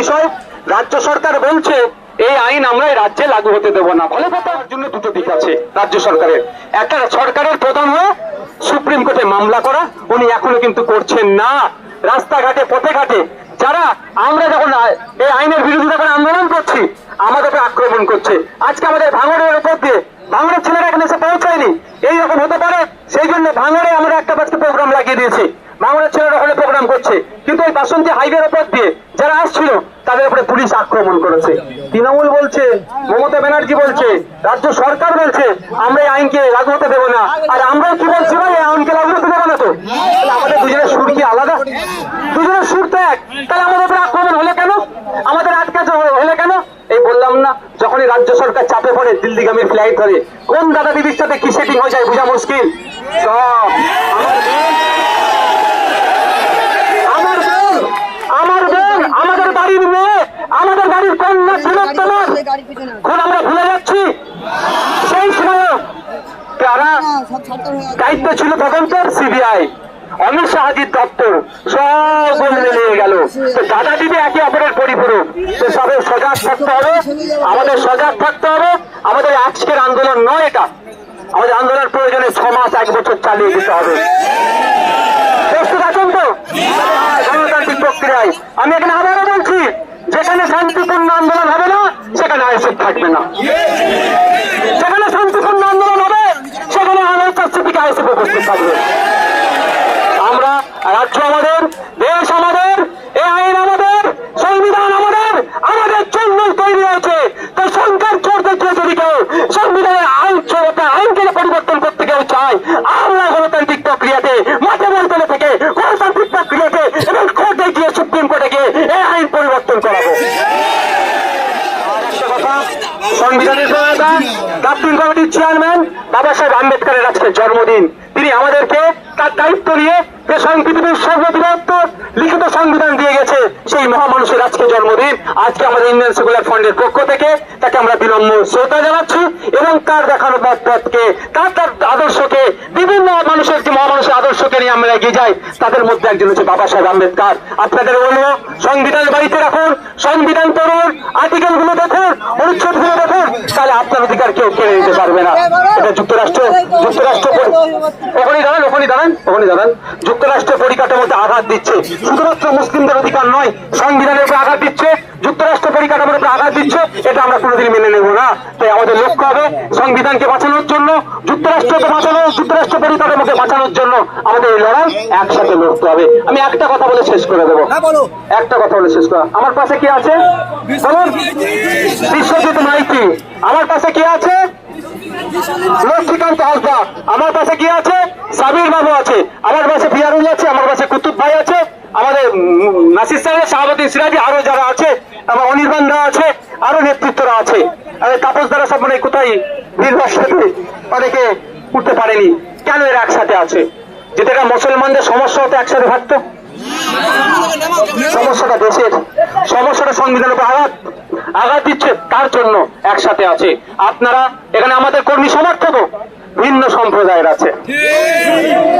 বিষয়, রাজ্য সরকার বলছে, এই আইন আমরা এই রাজ্যে লাগু হতে দেব না। ফলে তার জন্য দুটো দিক আছে রাজ্য সরকারের। একটা সরকারের প্রধান হয়ে সুপ্রিম কোর্টে মামলা করা, উনি এখনও কিন্তু করছেন না। রাস্তাঘাটে পথে ঘাটে যারা আমরা যখন এই আইনের বিরুদ্ধে যখন আন্দোলন করছি, আমাদেরকে আক্রমণ করছে। আজকে আমাদের ভাঙড়ের উপর দিয়ে ভাঙড়ের ছেলেরা এখানে এসে পৌঁছায়নি এইরকম হতে পারে সেই জন্য ভাঙড়ে আমরা একটা আজকে প্রোগ্রাম লাগিয়ে দিয়েছি বাংলার ছেলেরা ওখানে প্রোগ্রাম করছে কিন্তু ওই বাসন্তী হাইওয়ের ওপর দিয়ে যারা আসছিল তাদের উপরে পুলিশ আক্রমণ করেছে। তৃণমূল বলছে, মমতা ব্যানার্জি বলছে, রাজ্য সরকার বলছে, আমরা এই আইনকে লাগু হতে দেবো না। আর আমরাও কি বলছি ভাই, এই আইনকে লাগু হতে দেবো না তো? আমাদের দুজনের সুর কি আলাদা? দুজনের সুর তো এক। তাহলে আমাদের উপরে আক্রমণ হলে কেন? আমাদের আটকাছে হলে কেন? এই বললাম না, যখনই রাজ্য সরকার চাপে পড়ে, দিল্লিগামীর ফ্লাইট ধরে, কোন দাদা দিদির সাথে কি সেটিং হয়ে যায়, বোঝা মুশকিল। সব আমার বোন আমার বোন আমার বোন আমাদের বাড়ির মেয়ে আমাদের কন্যা আমরা ভুলে যাচ্ছি। সেই সময় তারা দায়িত্ব ছিল তদন্তের সিবিআই অমিত শাহাজির দপ্তর সব বদলে নিয়ে গেল। তো দাদা দিদি একে অপরের পরিপূরক। তো সবে সজাগ থাকতে হবে আমাদের সজাগ থাকতে হবে। আমাদের আজকের আন্দোলন নয় এটা। আমাদের আন্দোলন প্রয়োজনে ছ মাস এক বছর চালিয়ে দিতে হবে। প্রস্তুত আছেন তো? গণতান্ত্রিক প্রক্রিয়ায়। আমি এখানে আবারও বলছি যেখানে শান্তিপূর্ণ আন্দোলন হবে না সেখানে আইসিপ থাকবে না। সেখানে শান্তিপূর্ণ আন্দোলন হবে, সেখানে আমার আইসিপ উপস্থিত থাকবে। আমরা রাজ্য আমাদের, দেশ আমাদের এই আইন আমাদের সংবিধান আমাদের আমাদের জন্য তৈরি হয়েছে তো সংখ্যার চোর দেখিয়ে যদি কেউ সংবিধানের আইন চোরতা আইনকে পরিবর্তন করতে কেউ চায় আমরা গণতান্ত্রিক প্রক্রিয়াতে মাঠে মন্ত্রণে থেকে গণতান্ত্রিক প্রক্রিয়াতে এবং কোর্টে গিয়ে সুপ্রিম কোর্টে গিয়ে এই আইন পরিবর্তন করাবো আর একটা কথা, কমিটির চেয়ারম্যান বাবা সাহেব আজকে জন্মদিন। তিনি আমাদেরকে তার দায়িত্ব নিয়ে যে সংবিধানের লিখিত সংবিধান দিয়ে গেছে, সেই মহামানুষের আজকে জন্মদিন। আজকে আমাদের ইন্ডিয়ান সেকুলার ফান্ডের পক্ষ থেকে তাকে আমরা বিনম্র শ্রদ্ধা জানাচ্ছি এবং তার দেখানো তার তার আদর্শকে বিভিন্ন মানুষের যে মহামানুষের আদর্শকে নিয়ে আমরা এগিয়ে যাই, তাদের মধ্যে একজন হচ্ছে বাবা সাহেব আম্বেদকর। আপনাদের বলব সংবিধান বাড়িতে রাখুন, সংবিধান পড়ুন আর্টিকেলগুলো দেখুন অনুচ্ছেদগুলো দেখুন, তাহলে আপনার অধিকার কেউ কেড়ে নিতে পারবে না। এটা যুক্তরাষ্ট্র যুক্তরাষ্ট্র ওখানে দাঁড়ান ওখানে দাঁড়ান ওখানে দাঁড়ান। যুক্তরাষ্ট্র পরিকাঠামোতে আঘাত দিচ্ছে। শুধুমাত্র মুসলিমদের অধিকার নয়, সংবিধানের উপর আঘাত দিচ্ছে, যুক্তরাষ্ট্র পরিকাঠামোর উপর আঘাত দিচ্ছে, এটা আমরা কোনোদিন মেনে নেব না। তাই আমাদের লক্ষ্য হবে সংবিধানকে বাঁচানোর জন্য, যুক্তরাষ্ট্রকে যুক্তরাষ্ট্র পরিকাঠামোকে বাঁচানোর জন্য আমাদের এই লড়াই একসাথে লড়তে হবে। আমি একটা কথা বলে শেষ করে দেবো। একটা কথা বলে শেষ করা। আমার পাশে কি আছে? বলুন। বিশ্বজিৎ মাইতি। আমার পাশে কি আছে? লক্ষ্মীকান্ত হাসদা আমার পাশে কি আছে? সাবির বাবু আছে। আমার পাশে বিয়ারুল আছে আমার পাশে কুতুব ভাই আছে। আমাদের নাসির সাহেব শাহাবুদ্দিন সিরাজি আরও যারা আছে আমার অনির্বাণ দা আছে আরও নেতৃত্বরা আছে। তাপস দ্বারা সব মানে কোথায় নির্বাচনে অনেকে উঠতে পারেনি। কেন এরা একসাথে আছে? যেটা মুসলমানদের সমস্যা হতো, একসাথে থাকতো? সমস্যাটা দেশের, সমস্যাটা সংবিধানের উপর আঘাত আঘাত দিচ্ছে তার জন্য একসাথে আছে। আপনারা এখানে আমাদের কর্মী সমর্থক ভিন্ন সম্প্রদায়ের আছে।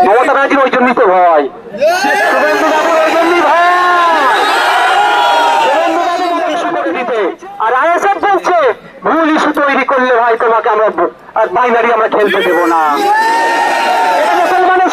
মমতা ব্যানার্জির ওই জন্যই তো ভয়। আর আইএসএফ বলছে, ভুল ইস্যু তৈরি করলে ভাই তোমাকে আমরা আর বাইনারি আমরা খেলতে দেবো না।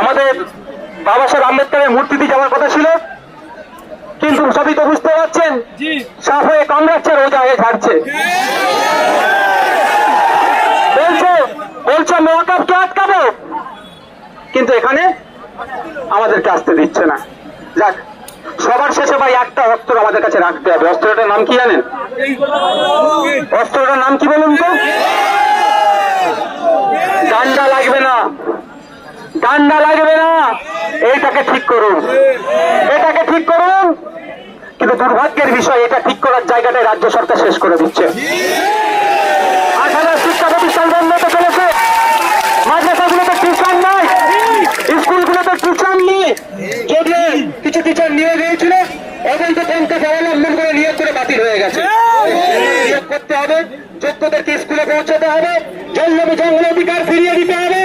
আমাদের বাবা সাহেব আম্বেদকরের মূর্তিতে যাওয়ার কথা ছিল। কিন্তু সবই তো বুঝতে পারছেন সাফ হয়ে কামড়াচ্ছে রোজা হয়ে ছাড়ছে বলছে বলছে মহাকাবকে আটকাবো। কিন্তু এখানে আমাদেরকে আসতে দিচ্ছে না। যাক সবার শেষে ভাই একটা অস্ত্র আমাদের কাছে রাখতে হবে। অস্ত্রটার নাম কি জানেন? অস্ত্রটার নাম কি বলুন তো? ডান্ডা লাগবে না। ডান্ডা লাগবে না। এইটাকে ঠিক করুন। এটাকে ঠিক করুন। কিন্তু দুর্ভাগ্যের বিষয়, এটা ঠিক করার জায়গাটায় রাজ্য সরকার শেষ করে দিচ্ছে। কিছু টিচার নিয়োগ করে বাতিল হয়ে গেছে। নিয়োগ করতে হবে, যোগ্যদেরকে স্কুলে পৌঁছাতে হবে জন্মে জঙ্গল অধিকার ফিরিয়ে দিতে হবে।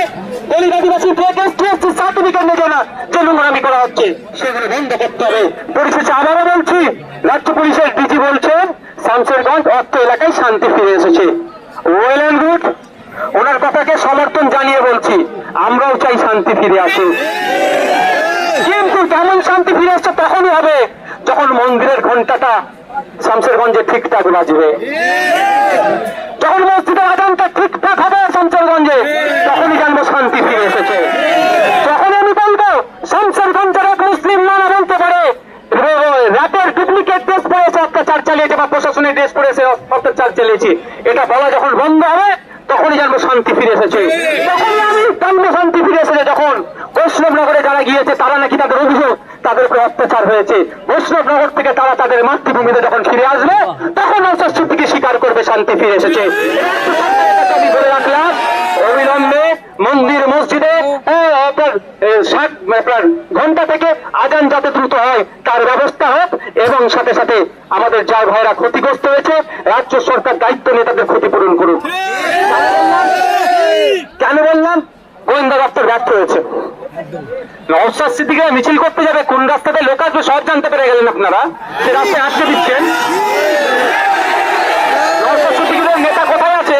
দলিত আদিবাসী সার্টিফিকেট নেবে না যে নোংরামি করা হচ্ছে সেগুলো বন্ধ করতে হবে। পরিশেষে আবারও বলছি রাজ্য পুলিশের ডিজি বলছেন শামসেরগঞ্জ অর্থ এলাকায় শান্তি ফিরে এসেছে। ওয়েল অ্যান্ড গুড ওনার কথাকে সমর্থন জানিয়ে বলছি আমরাও চাই শান্তি ফিরে আসুক। কিন্তু কেমন শান্তি ফিরে আসছে তখনই হবে যখন মন্দিরের ঘন্টাটা শামসেরগঞ্জে ঠিকঠাক বাজবে। যখন মসজিদের আজানটা ঠিকঠাক হবে শামসেরগঞ্জে তখনই জানব শান্তি ফিরে এসেছে তখন আমি বলব শামসেরগঞ্জের এক মুসলিম নানা বলতে পারে রাতের ডুপ্লিকেট ড্রেস পরেছে অত্যাচার চালিয়েছে বা প্রশাসনের ড্রেস পরেছে অত্যাচার চালিয়েছে। এটা বলা যখন বন্ধ হবে, তখনই জানব শান্তি ফিরে এসেছে। তখনই শান্তি ফিরে এসেছে, যখন বৈষ্ণবনগরে যারা গিয়েছে, তারা নাকি তাদের অভিযোগ, তাদের উপরে অত্যাচার হয়েছে। বৈষ্ণবনগর থেকে তারা তাদের মাতৃভূমিতে যখন ফিরে আসবে, তখন অস্বস্তিকে স্বীকার করবে, শান্তি ফিরে এসেছে। আমি বলে রাখলাম, অবিলম্বে মন্দির, মসজিদে ষাট, আপনার, ঘণ্টা থেকে আজান যাতে দ্রুত হয় তার ব্যবস্থা হোক এবং সাথে সাথে আমাদের যা ভাইরা ক্ষতিগ্রস্ত হয়েছে। রাজ্য সরকার দায়িত্ব নিয়ে তাদের ক্ষতিপূরণ করুক। কেন বললাম? গোয়েন্দা দপ্তর ব্যর্থ হয়েছে। নওশাদ সিদ্দিকে মিছিল করতে যাবে, কোন রাস্তাতে? লোক আসবে সব জানতে পেরে গেলেন আপনারা। সে রাস্তায় আটকে দিচ্ছেন। নেতা কোথায় আছে?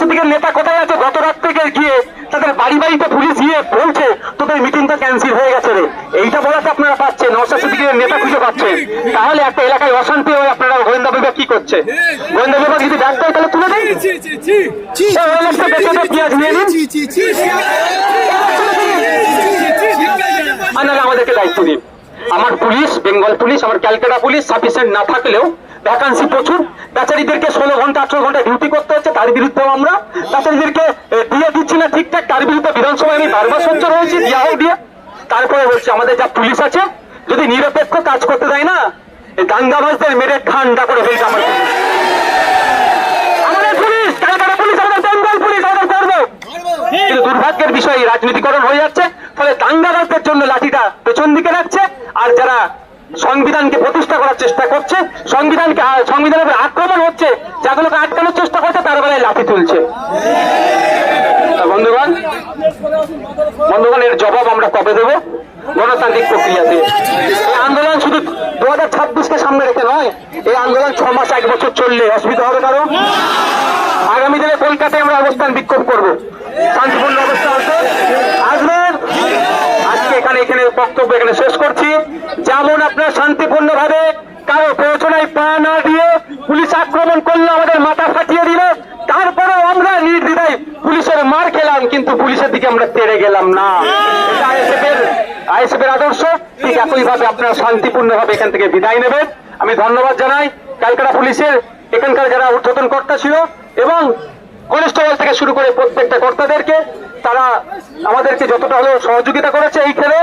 সিদ্দিকের নেতা কোথায় আছে? গত রাত থেকে গিয়ে তাদের বাড়ি বাড়িতে পুলিশ গিয়ে বলছে, তোদের মিটিংটা ক্যান্সেল হয়ে গেছে রে এইটা বলাতে আপনারা পাচ্ছেন নওশাদ নেতা খুঁজে পাচ্ছেন তাহলে একটা এলাকায় অশান্তি হয়ে আপনারা গোয়েন্দা বিভাগ কি করছে গোয়েন্দা বিভাগ যদি ব্যর্থ হয় তাহলে তুলে দেন পেঁয়াজ নিয়ে নিন আর আমাদেরকে দায়িত্ব দিন আমার পুলিশ বেঙ্গল পুলিশ আমার ক্যালকাটা পুলিশ সাফিসিয়েন্ট না থাকলেও ভ্যাকান্সি প্রচুর বেচারিদেরকে ষোলো ঘণ্টা আঠারো ঘণ্টা ডিউটি করতে হচ্ছে তার বিরুদ্ধেও আমরা বেচারিদেরকে দিয়ে দিচ্ছি না ঠিকঠাক তার বিরুদ্ধে বিধানসভায় আমি বারবার সহ্য রয়েছি দিয়া হোক দিয়ে তারপরে বলছি আমাদের যা পুলিশ আছে যদি নিরপেক্ষ কাজ করতে দেয় না, এই দাঙ্গাবাজদের মেরে ঠান্ডা করে ফেলছে আমার আমাদের দুর্ভাগ্যের বিষয় রাজনীতিকরণ হয়ে যাচ্ছে, ফলে দাঙ্গাবাজদের জন্য লাঠিটা পেছন দিকে রাখছে, আর যারা সংবিধানকে প্রতিষ্ঠা করার চেষ্টা করছে, সংবিধানকে সংবিধানের আক্রমণ হচ্ছে, যাগুলোকে আটকানোর চেষ্টা করছে, তার বেলায় লাঠি তুলছে। বন্ধুগণ বন্ধুগণ। এর জবাব আমরা কবে দেবো? গণতান্ত্রিক প্রক্রিয়াতে। এই আন্দোলন শুধু দু হাজার ছাব্বিশকে সামনে রেখে নয়, এই আন্দোলন ছ মাস এক বছর চললে অসুবিধা হবে কারও? আগামী দিনে কলকাতায় আমরা অবস্থান বিক্ষোভ করব। শান্তিপূর্ণ অবস্থান আছে। আসবেন? আজকে এখানে এখানে বক্তব্য এখানে শেষ করছি। যেমন আপনার শান্তিপূর্ণ ভাবে কারও প্রয়োজনায় পা না দিয়ে পুলিশ আক্রমণ করল আমাদের মাথা ফাটিয়ে দিল তারপরেও আমরা নির্দ্বিধায় পুলিশের মার খেলাম কিন্তু পুলিশের দিকে তেড়ে না। এটা আইএসএফ এর আদর্শ। ঠিক একই ভাবে আপনারা শান্তিপূর্ণ ভাবে এখান থেকে বিদায় নেবেন। আমি ধন্যবাদ জানাই ক্যালকাটা পুলিশের। এখানকার যারা ঊর্ধ্বতন কর্তা ছিল এবং কনস্টেবল থেকে শুরু করে প্রত্যেকটা কর্তাদেরকে, তারা আমাদেরকে যতটা হলেও সহযোগিতা করেছে এই খেলে।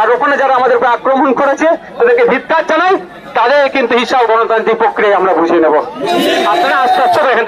আর ওখানে যারা আমাদের উপর আক্রমণ করেছে, তাদেরকে ধিক্কার জানাই। তাদের কিন্তু হিসাব গণতান্ত্রিক প্রক্রিয়ায় আমরা বুঝে নেব। আপনারা আস্তে আস্তে